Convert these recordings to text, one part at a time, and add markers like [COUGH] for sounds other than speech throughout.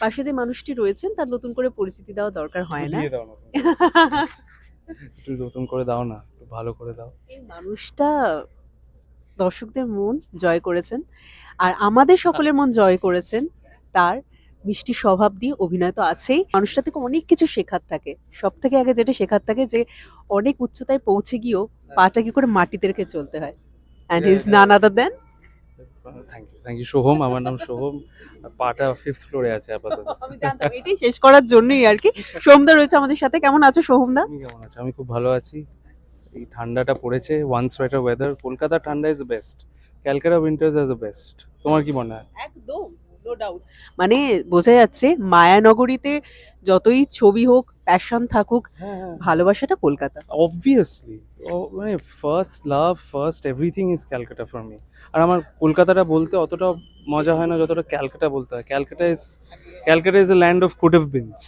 পাশে যে মানুষটি রয়েছেন তার নতুন করে পরিচিতি দেওয়া দরকার হয় না। [LAUGHS] একটু নতুন করে দাও না একটু ভালো করে দাও। এই মানুষটা দর্শকদের মন জয় করেছেন আর আমাদের সকলের মন জয় করেছেন তার মিষ্টি স্বভাব দিয়ে অভিনয় তো আছেই। মানুষটা থেকে অনেক কিছু শেখার থাকে। সব থেকে আগে যেটা শেখার থাকে যে অনেক উচ্চতায় পৌঁছে গিয়েও পাটা কি করে মাটিতে রেখে চলতে হয়। And yeah. None other than thank you thank you Soham আমার নাম সোহম পাটা ফিফথ ফ্লোরে আছে আপাতত। [LAUGHS] আমি জানতাম এটাই শেষ করার জন্যই আর কি। সোমদা রয়েছে আমাদের সাথে। কেমন আছো সোহমদা কেমন আছো? আমি খুব ভালো আছি। এই ঠান্ডাটা পড়েছে। ওয়ান সোয়েটার ওয়েদার কলকাতা ঠান্ডা is best Calcutta winters is the best তোমার কি মনে হয়? একদম। নো ডাউট মানে বোঝা যাচ্ছে মায়ানগরীতে যতই ছবি হোক প্যাশন থাকুক হ্যাঁ হ্যাঁ। ভালোবাসাটা কলকাতা। অবভিয়াসলি মানে first love first everything is Calcutta for me আর আমার কলকাতাটা বলতে অতটা মজা হয় না যতটা ক্যালকাটা বলতে হয়। Calcutta is Calcutta is a land of good beings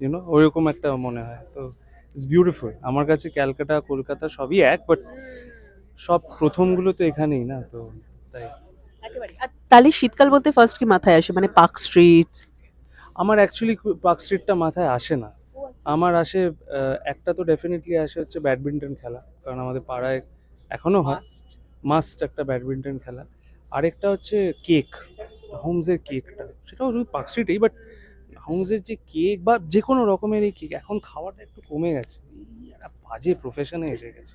you know ওইরকম একটা মনে হয়। তো ইটস বিউটিফুল আমার কাছে ক্যালকাটা কলকাতা সবই এক বাট সব প্রথমগুলো তো এখানেই না তো তাই। আর তাহলে শীতকাল বলতে ফার্স্ট কি মাথায় আসে? মানে পার্ক স্ট্রিট? আমার অ্যাকচুয়ালি পার্ক স্ট্রিটটা মাথায় আসে না। আমার আসে একটা তো ডেফিনেটলি আসে হচ্ছে ব্যাডমিন্টন খেলা কারণ আমাদের পাড়ায় এখনও হয়। মাস্ট একটা ব্যাডমিন্টন খেলা। আরেকটা হচ্ছে কেক হোমসের কেকটা। সেটাও শুধু পার্ক স্ট্রিটেই বাট হোমসের যে কেক বা যে কোনো রকমের এই কেক এখন খাওয়াটা একটু কমে গেছে। এই একটা বাজে প্রফেশনে এসে গেছে।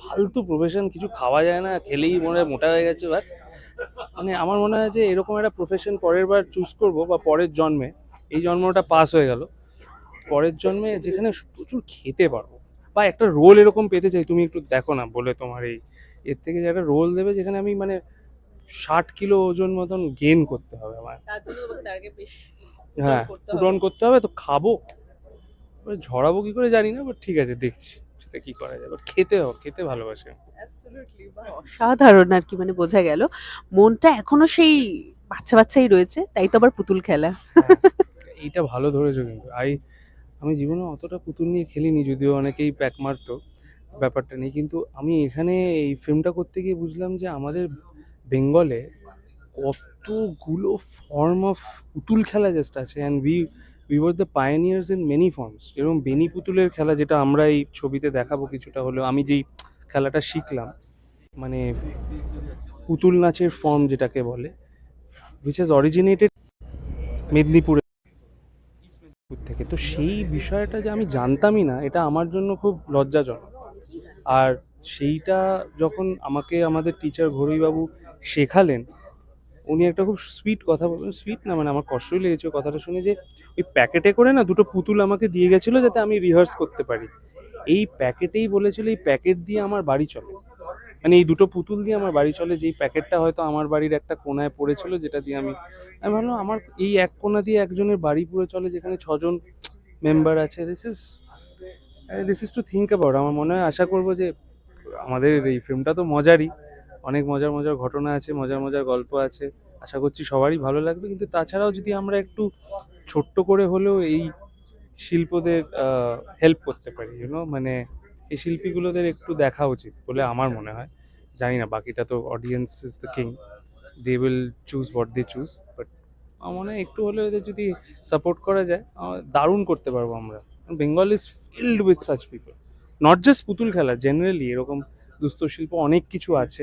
ফালতু প্রফেশন কিছু খাওয়া যায় না খেলেই মনে হয় মোটা হয়ে গেছে বাট মানে আমার মনে হয় যে এরকম একটা প্রফেশন পরের বার চুজ করব বা পরের জন্মে এই জন্মটা পাস হয়ে গেল। পরের জন্মে যেখানে প্রচুর খেতে পারব। বা একটা রোল এরকম পেতে চাই তুমি একটু দেখো না বলে তোমার এই এর থেকে যে একটা রোল দেবে যেখানে আমি মানে ষাট কিলো ওজন মতন গেন করতে হবে আমার। হ্যাঁ পূরণ করতে হবে। তো খাব। এবার ঝরাবো কি করে জানি না বাট ঠিক আছে দেখছি। সেটা কি করা যায়? বাট খেতে খেতে ভালোবাসে। অসাধারণ আর কি মানে বোঝা গেল। মনটা এখনও সেই বাচ্চা বাচ্চাই রয়েছে তাই তো আবার পুতুল খেলা। হ্যাঁ, এইটা ভালো ধরেছো কিন্তু। আই আমি জীবনে অতটা পুতুল নিয়ে খেলিনি যদিও অনেকেই প্যাক মারতো ব্যাপারটা নেই। কিন্তু আমি এখানে এই ফিল্মটা করতে গিয়ে বুঝলাম যে আমাদের বেঙ্গলে কতগুলো ফর্ম অফ পুতুল খেলা জাস্ট আছে। And we we were the pioneers in many forms যেরকম বেনি পুতুলের খেলা যেটা আমরা এই ছবিতে দেখাবো কিছুটা হলেও, আমি যেই খেলাটা শিখলাম মানে পুতুল নাচের ফর্ম যেটাকে বলে উইচ হ্যাজ অরিজিনেটেড মেদিনীপুর থেকে। তো সেই বিষয়টা যে আমি জানতামই না, এটা আমার জন্য খুব লজ্জাজনক। আর সেইটা যখন আমাকে আমাদের টিচার ঘরুইবাবু শেখালেন উনি একটা খুব সুইট কথা বলবেন সুইট না মানে আমার কষ্টই লেগেছে কথাটা শুনে যে ওই প্যাকেটে করে না দুটো পুতুল আমাকে দিয়ে গেছিল যাতে আমি রিহার্স করতে পারি। এই প্যাকেটেই বলেছিল, এই প্যাকেট দিয়ে আমার বাড়ি চলে। মানে এই দুটো পুতুল দিয়ে আমার বাড়ি চলে, যেই প্যাকেটটা হয়তো আমার বাড়ির একটা কোনায় পড়েছিল, যেটা দিয়ে আমি আমি ভাবলাম আমার এই এক কোণা দিয়ে একজনের বাড়ি পুরো চলে, যেখানে ছজন মেম্বার আছে। This is this is to think about আমার মনে হয় আশা করব যে আমাদের এই ফিল্মটা তো মজারই। অনেক মজার মজার ঘটনা আছে, মজার মজার গল্প আছে, আশা করছি সবারই ভালো লাগবে। কিন্তু তাছাড়াও যদি আমরা একটু ছোট্ট করে হলেও এই শিল্পদের হেল্প করতে পারি ইউনো মানে এই শিল্পীগুলোদের একটু দেখা উচিত বলে আমার মনে হয়। জানি না, বাকিটা তো audience is the king they will choose what they choose but আমার মনে হয় একটু হলেও এদের যদি সাপোর্ট করা যায় দারুণ করতে পারব আমরা। Bengal is filled with such people not just পুতুল খেলা জেনারেলি এরকম দুস্থ শিল্প অনেক কিছু আছে।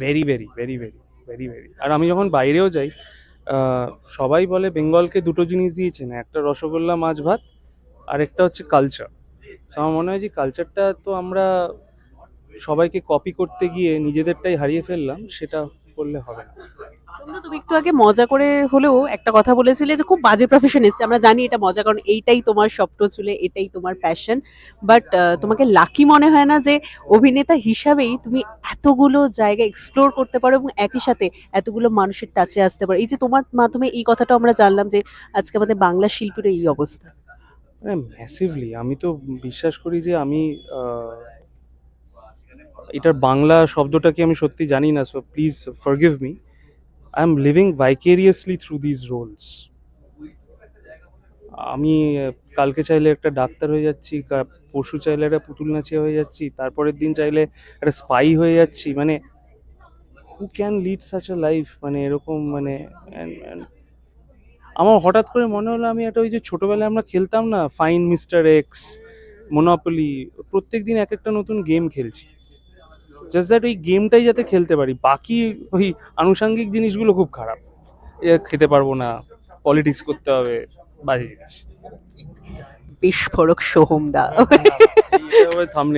Very very very very very very আর আমি যখন বাইরেও যাই সবাই বলে বেঙ্গলকে দুটো জিনিস দিয়েছে না একটা রসগোল্লা মাছ ভাত আর একটা হচ্ছে কালচার আমার মনে হয় যে কালচারটা তো আমরা সবাইকে কপি করতে গিয়ে নিজেদেরটাই হারিয়ে ফেললাম সেটা করলে হবে না। তুমি একটু আগে মজা করে হলেও একটা কথা বলেছিলে যে খুব বাজে প্রফেশন এসছে। আমরা জানি এটা মজা কারণ এইটাই তোমার স্বপ্ন ছিল, এটাই তোমার প্যাশন বাট তোমাকে লাকি মনে হয় না যে অভিনেতা হিসাবেই তুমি এতগুলো জায়গা এক্সপ্লোর করতে পারো এবং একই সাথে এতগুলো মানুষের টাচে আসতে পারো। এই যে তোমার মাধ্যমে এই কথাটা আমরা জানলাম যে আজকে আমাদের বাংলা শিল্পীর এই অবস্থা। ম্যাসিভলি আমি তো বিশ্বাস করি যে আমি এটার বাংলা শব্দটা কি আমি সত্যি জানি না so please forgive me I am living vicariously through these roles আমি কালকে চাইলে একটা ডাক্তার হয়ে যাচ্ছি পরশু চাইলে একটা পুতুল নাচিয়া হয়ে যাচ্ছি, তারপরের দিন চাইলে একটা স্পাই হয়ে যাচ্ছি মানে who can lead such a life মানে এরকম মানে আমার হঠাৎ করে মনে হলো আমি একটা ওই যে ছোটোবেলায় আমরা খেলতাম না ফাইন মিস্টার এক্স মোনোপলি প্রত্যেক দিন এক একটা নতুন গেম খেলছি। জাস্ট দ্যাট ওই গেমটাই যাতে খেলতে পারি। বাকি ওই আনুষাঙ্গিক জিনিসগুলো খুব খারাপ। খেতে পারব না। পলিটিক্স করতে হবে। বাজে জিনিস। বিস্ফোরক সোহমদা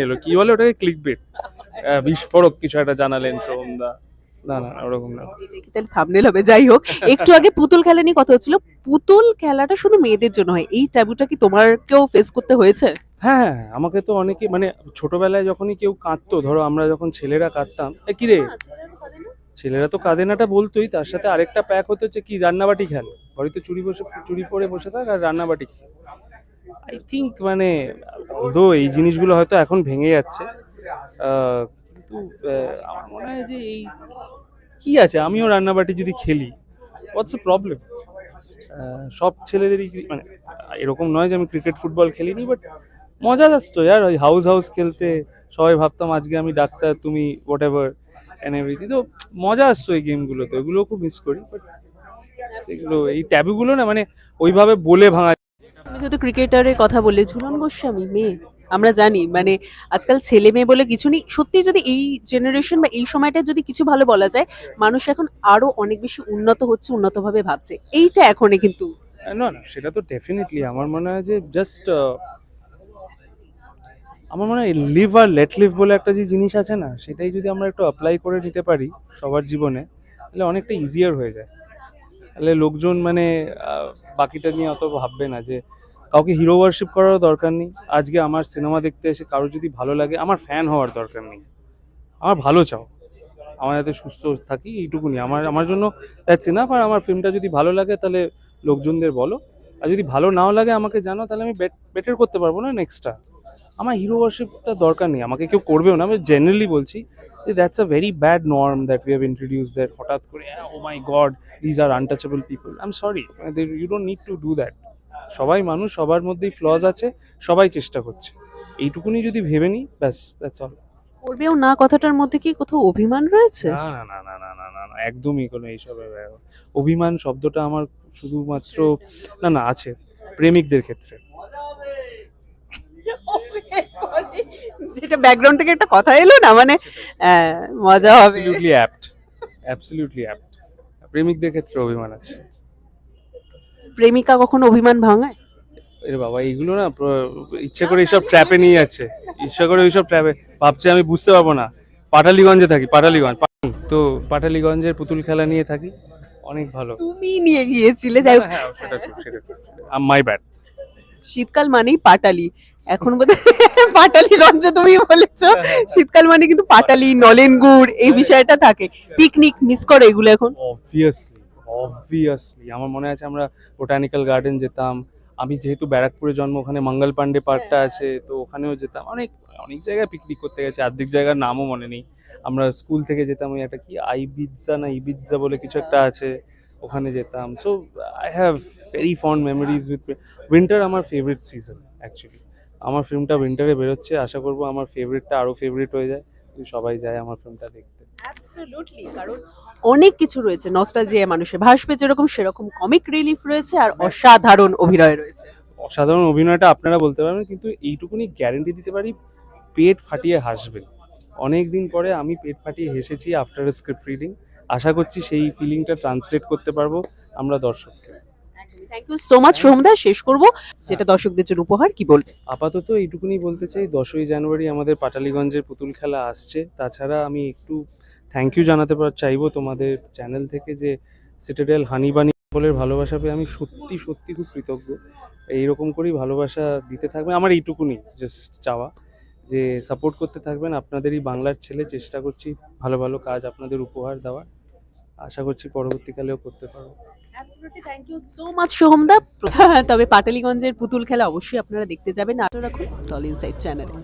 এলো কি বলে ওটাকে? ক্লিক বেট বিস্ফোরক কিছু একটা জানালেন সোমদা না না ওরকম না। তাহলে থামনেল হবে? যাই হোক একটু আগে পুতুল খেলা নিয়ে কথা হচ্ছিল। পুতুল খেলাটা শুধু মেয়েদের জন্য হয়। এই ট্যাবুটা কি তোমারকেও ফেস করতে হয়েছে? হ্যাঁ হ্যাঁ আমাকে তো অনেকে মানে ছোটবেলায় যখনই কেউ কাঁদতো ধরো আমরা যখন ছেলেরা কাঁদতাম কি রে? ছেলেরা তো কাঁদে নাটা বলতোই তার সাথে আরেকটা প্যাক হতে হচ্ছে কি? রান্নাবাটি খেল। বাড়িতে চুরি বসে চুরি পরে বসে থাক আর রান্নাবাটি খেল। আই থিঙ্ক মানে দো এই জিনিসগুলো হয়তো এখন ভেঙে যাচ্ছে আহ, কিন্তু আমার মনে হয় যে এই কি আছে? আমিও রান্নাবাটি যদি খেলি হোয়াটস এ প্রবলেম সব ছেলেদেরই মানে এরকম নয় যে আমি ক্রিকেট ফুটবল খেলিনি বাট মজা আসতো ইয়ার ওই হাউস হাউস খেলতে সবাই ভাবতাম আজকে আমি ডাক্তার তুমি হোয়াট এভার অ্যান্ড এভরিথিং তো মজা আসতো এই গেমগুলোতে ওইগুলো খুব মিস করি বাট এগুলো এই ট্যাবুগুলো না মানে ওইভাবে বলে ভাঙা তুমি যদি ক্রিকেটারের কথা বললে ঝুলন গোস্বামী মেয়ে। আমরা জানি মানে আজকাল ছেলে মেয়ে বলে কিছু নেই। সত্যি যদি এই জেনারেশন বা এই সময়টা যদি কিছু ভালো বলা যায়, মানুষ এখন আরও অনেক বেশি উন্নত হচ্ছে, উন্নতভাবে ভাবছে। এইটা এখনই কিন্তু না না, সেটা তো ডেফিনেটলি আমার মনে হয় যে জাস্ট আমার মনে হয় লিভ আর লেট লিভ বলে একটা যে জিনিস আছে না, সেটাই যদি আমরা একটু অ্যাপ্লাই করে নিতে পারি সবার জীবনে, তাহলে অনেকটা ইজিয়ার হয়ে যায়। তাহলে লোকজন মানে বাকিটা নিয়ে অত ভাববে না যে কাউকে হিরো ওয়ার্শিপ করারও দরকার নেই। আজকে আমার সিনেমা দেখতে এসে কারও যদি ভালো লাগে, আমার ফ্যান হওয়ার দরকার নেই। আমার ভালো চাও। আমার যাতে সুস্থ থাকি এইটুকুনি আমার আমার জন্য দ্যাটস ইনাফ আর আমার ফিল্মটা যদি ভালো লাগে, তাহলে লোকজনদের বলো। আর যদি ভালো নাও লাগে আমাকে জানাও তাহলে আমি বেটার করতে পারব না নেক্সটটা আমার হিরো ওয়ার্শিপটা দরকার নেই। আমাকে কেউ করবেও না। আমি জেনারেলি বলছি যে that's a very bad norm that we have introduce that হঠাৎ করে ও my god these are untouchable people I am sorry you don't need to do that সবাই মানুষ সবার মধ্যেই ফ্লজ আছে সবাই চেষ্টা করছে। এইটুকুনি যদি ভেবে নিই ব্যাস দ্যাটস অল করবেও না কথাটার মধ্যে কি কোথাও অভিমান রয়েছে? না না না না না না না একদমই কোনো এইসব অভিমান শব্দটা আমার শুধুমাত্র না না আছে প্রেমিকদের ক্ষেত্রে। [LAUGHS] যেটা ব্যাকগ্রাউন্ড থেকে একটা কথা এলো না মানে মজা হবে। অ্যাবসলিউটলি অ্যাপ্ট অ্যাবসলিউটলি অ্যাপ্ট প্রেমিকদের ক্ষেত্রে অভিমান আছে। প্রেমিকা কখনো অভিমান ভাঙায়? এরে বাবা এইগুলো না ইচ্ছে করে এইসব ট্র্যাপে নিয়ে যাচ্ছে। ইচ্ছা করে এইসব ট্র্যাপে ভাবছে আমি বুঝতে পারব না। পাটালিগঞ্জে থাকি পাটালিগঞ্জ তো পাটালিগঞ্জের পুতুল খেলা নিয়ে থাকি অনেক ভালো। তুমি নিয়ে গিয়েছিলে যাই হোক, হ্যাঁ সেটা ঠিক সেটা ঠিক মাই ব্যাড শীতকাল মানেই পাটালি। এখন বোধ পাটালিগঞ্জে তুমি বলেছ। শীতকাল মানে কিন্তু পাটালি নলেন গুড় এই বিষয়টা থাকে। পিকনিক মিস করো এগুলো এখন? অবভিয়াসলি অবভিয়াসলি আমার মনে আছে আমরা বোটানিক্যাল গার্ডেন যেতাম। আমি যেহেতু ব্যারাকপুরে জন্ম ওখানে মঙ্গল পান্ডে পার্কটা আছে তো ওখানেও যেতাম। অনেক অনেক জায়গায় পিকনিক করতে গেছে অর্ধেক জায়গার নামও মনে নেই। আমরা স্কুল থেকে যেতাম ওই একটা কি আইবিৎজা না ইবিৎজা বলে কিছু একটা আছে ওখানে যেতাম। So I have very fond memories with winter আমার ফেভারিট সিজন অ্যাকচুয়ালি আমার ফিল্মটা উইন্টারে বেরোচ্ছে আশা করব আমার ফেভারিটটা আরও ফেভারিট হয়ে যায়। সবাই যায় আমার ফিল্মটা দেখতে। অ্যাবসলিউটলি কারণ অনেক কিছু রয়েছে নস্টালজিয়া মানুষের ভাসবে যেরকম সেরকম কমিক রিলিফ রয়েছে আর অসাধারণ অভিনয় রয়েছে। অসাধারণ অভিনয়টা আপনারা বলতে পারবেন কিন্তু এইটুকুনি গ্যারেন্টি দিতে পারি পেট ফাটিয়ে হাসবেন অনেক দিন পরে আমি পেট ফাটিয়ে হেসেছি আফটার স্ক্রিপ্ট রিডিং আশা করছি সেই ফিলিংটা ট্রান্সলেট করতে পারব আমরা দর্শককে। থ্যাংক ইউ সো মাচ সোহমদা। শেষ করব যেটা দর্শকদের জন্য উপহার কি বলবে? আপাতত এইটুকুনি বলতে চাই দশই জানুয়ারি আমাদের পাটালিগঞ্জের পুতুল খেলা আসছে। তাছাড়া আমি একটু থ্যাংক ইউ জানাতে পার চাইব তোমাদের চ্যানেল থেকে যে সিটাডেল হানিবানি বলে ভালোবাসা পেয়ে আমি সত্যি সত্যি খুব কৃতজ্ঞ। এইরকম করেই ভালোবাসা দিতে থাকবে। আমার এইটুকুনি জাস্ট চাওয়া। যে সাপোর্ট করতে থাকবেন আপনাদেরই বাংলার ছেলে চেষ্টা করছি ভালো ভালো কাজ আপনাদের উপহার দেওয়ার। আশা করছি পরবর্তীকালেও করতে পারব। Absolutely thank you so much সোহমদা। [LAUGHS] তবে পাটালিগঞ্জের পুতুল খেলা অবশ্যই আপনারা দেখতে যাবেন। আশা রাখুন টল ইনসাইড চ্যানেলে